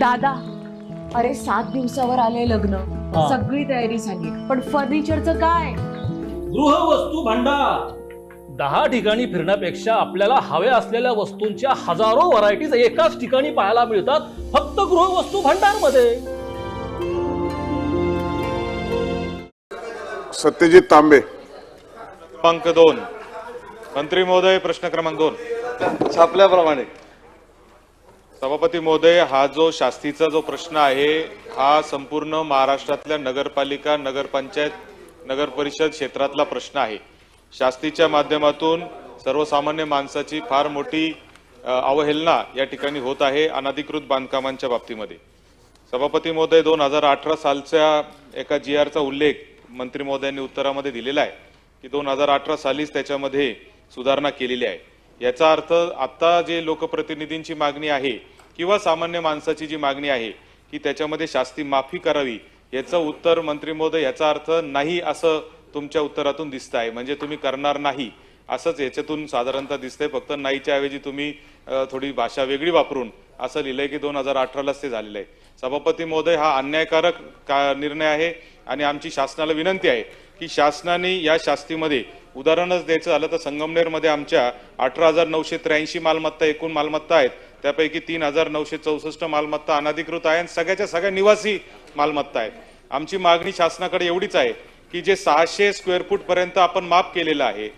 दादा अरे सात दिवसावर आले लग्न. हा. सगळी तयारी झाली. पण फर्निचरचं काय? गृहवस्तू भांडार. दहा ठिकाणी फिरण्यापेक्षा आपल्याला हव्या असलेल्या वस्तूंच्या हजारो व्हरायटीज एकाच ठिकाणी पाहायला मिळतात फक्त गृहवस्तू भांडारमध्ये सत्यजित तांबे. क्रमांक दोन. मंत्री महोदय प्रश्न क्रमांक दोन. छापल्याप्रमाणे. सभापती महोदय हा जो शास्तीचा जो प्रश्न आहे हा संपूर्ण महाराष्ट्रातल्या नगरपालिका नगरपंचायत नगर परिषद क्षेत्रातला प्रश्न आहे. शास्तीच्या माध्यमातून सर्वसामान्य माणसाची फार मोठी अवहेलना या ठिकाणी होत आहे अनधिकृत बांधकामांच्या बाबतीमध्ये. सभापती महोदय दोन हजार अठरा सालच्या एका जी आरचा उल्लेख मंत्री महोदयांनी उत्तरामध्ये दिलेला आहे की दोन हजार अठरा सालीच त्याच्यामध्ये सुधारणा केलेली आहे. याचा अर्थ आत्ता जे लोकप्रतिनिधींची मागणी आहे किंवा सामान्य माणसाची जी मागणी आहे की त्याच्यामध्ये शास्ती माफी करावी याचं उत्तर मंत्री महोदय याचा अर्थ नाही असं तुमच्या उत्तरातून दिसत आहे. म्हणजे तुम्ही करणार नाही असंच याच्यातून साधारणतः दिसतंय. फक्त नाहीच्या ऐवजी तुम्ही थोडी भाषा वेगळी वापरून असं लिहिलंय की दोन हजार अठरालाच ते झालेलं आहे. सभापती महोदय हा अन्यायकारक का निर्णय आहे आणि आमची शासनाला विनंती आहे. की शासनाने या शास्तीमध्ये उदाहरणच द्यायचं झालं तर संगमनेरमध्ये आमच्या अठरा हजार नऊशे त्र्याऐंशी मालमत्ता एकूण मालमत्ता आहेत. त्यापैकी तीन हजार नऊशे चौसष्ट मालमत्ता अनाधिकृत आहे आणि सगळ्याच्या सगळ्या निवासी मालमत्ता आहेत. आमची मागणी शासनाकडे एवढीच आहे की जे सहाशे स्क्वेअर फूट पर्यंत आपण माफ केलेलं आहे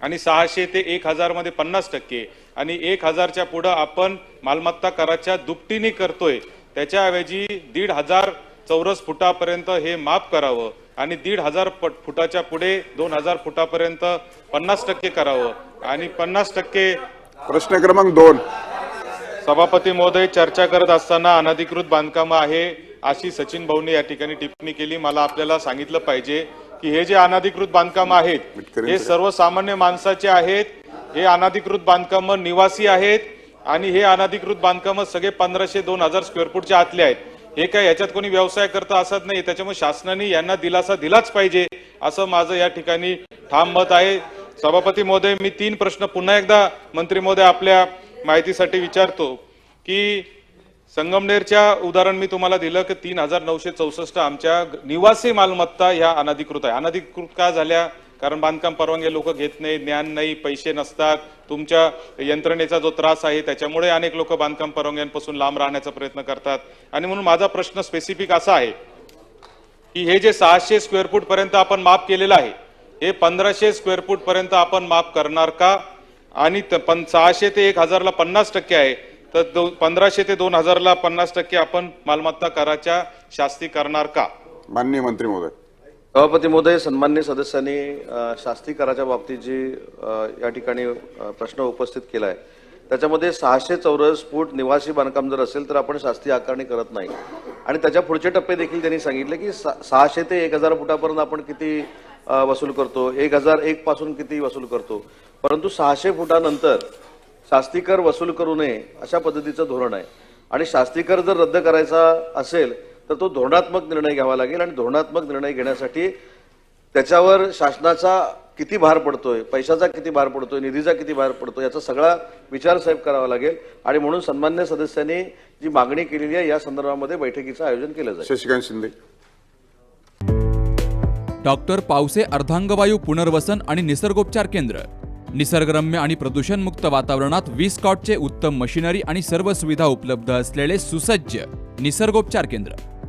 आणि सहाशे ते एक हजारमध्ये पन्नास टक्के आणि एक हजारच्या पुढं आपण मालमत्ता कराच्या दुपटीने करतोय. त्याच्याऐवजी दीड हजार चौरस फुटापर्यंत हे माफ करावं आणि दीड हजार फुटाच्या पुढे दोन हजार फुटापर्यंत पन्नास टक्के करावं. आणि पन्नास टक्के प्रश्न क्रमांक दोन. सभापती महोदय चर्चा करत असताना अनधिकृत बांधकामं आहे अशी सचिन भाऊने या ठिकाणी टिप्पणी केली. मला आपल्याला सांगितलं पाहिजे की हे जे अनधिकृत बांधकामं आहेत हे सर्वसामान्य माणसाचे आहेत हे अनधिकृत बांधकामं निवासी आहेत आणि हे अनधिकृत बांधकामं सगळे पंधराशे दोन हजार स्क्वेअर फूटच्या आतले आहेत. हे काय याच्यात कोणी व्यवसाय करता असत नाही त्याच्यामुळे शासनाने यांना दिलासा दिलाच पाहिजे असं माझं या ठिकाणी ठाम मत आहे. सभापती महोदय मी तीन प्रश्न पुन्हा एकदा मंत्री महोदय आपल्या माहितीसाठी विचारतो की संगमनेरच्या उदाहरण मी तुम्हाला दिलं की तीन हजार नऊशे चौसष्ट आमच्या निवासी मालमत्ता ह्या अनधिकृत आहे. अनधिकृत का झाल्या? कारण बांधकाम परवानगी लोक घेत नाही ज्ञान नाही पैसे नसतात. तुमच्या यंत्रणेचा जो त्रास आहे त्याच्यामुळे अनेक लोक बांधकाम परवानग्यांपासून लांब राहण्याचा प्रयत्न करतात. आणि म्हणून माझा प्रश्न स्पेसिफिक असा आहे की हे जे सहाशे स्क्वेअर फूट पर्यंत आपण माफ केलेलं आहे हे पंधराशे स्क्वेअर फूट पर्यंत आपण माफ करणार का? आणि त- सहाशे ते एक हजारला पन्नास टक्के आहे तर दो- पंधराशे ते दोन हजारला पन्नास टक्के आपण मालमत्ता कराच्या शास्ती करणार का? माननीय मंत्री महोदय. सभापती महोदय सन्मान्य सदस्यांनी शास्त्रीकराच्या बाबतीत जी या ठिकाणी प्रश्न उपस्थित केला आहे त्याच्यामध्ये सहाशे चौरस फूट निवासी बांधकाम जर असेल तर आपण शास्ती आकारणी करत नाही. आणि त्याच्या पुढचे टप्पे देखील त्यांनी सांगितले की सहाशे ते एक हजार फुटापर्यंत आपण किती वसूल करतो? एक हजार एक पासून किती वसूल करतो? परंतु सहाशे फुटानंतर शास्तीकर वसूल करू नये अशा पद्धतीचं धोरण आहे. आणि शास्तीकर जर रद्द करायचा असेल तर तो धोरणात्मक निर्णय घ्यावा लागेल आणि धोरणात्मक निर्णय घेण्यासाठी त्याच्यावर शासनाचा किती भार पडतोय पैशाचा किती भार पडतोय निधीचा किती भार पडतोय याचा सगळा विचार साहेब करावा लागेल. आणि म्हणून सन्मान्य सदस्यांनी जी मागणी केलेली आहे या संदर्भामध्ये बैठकीचं आयोजन केलं जाईल. शशिकांत शिंदे. डॉक्टर पावसे अर्धांगवायू पुनर्वसन आणि निसर्गोपचार केंद्र. निसर्गरम्य आणि प्रदूषणमुक्त वातावरणात वीस कॉटचे उत्तम मशिनरी आणि सर्व सुविधा उपलब्ध असलेले सुसज्ज निसर्गोपचार केंद्र.